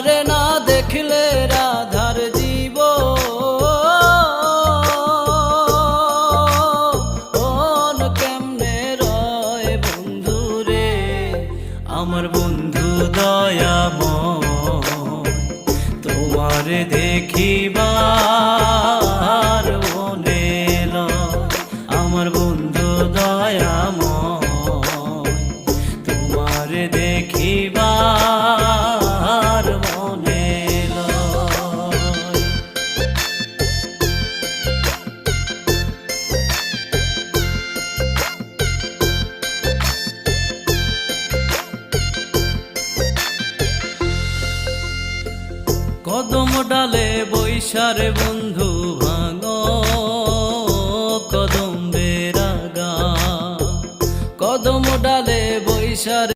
তোমারে না দেখলে রাধার জীব। অন কেমনে রয় বন্ধু রে আমার বন্ধু দয়া তোমারে দেখিবার মনে আমার বন্ধু দয়া কদম ডালে বৈশারে বন্ধু ভাঙ কদম বেরাগা কদম ডালে বৈশারে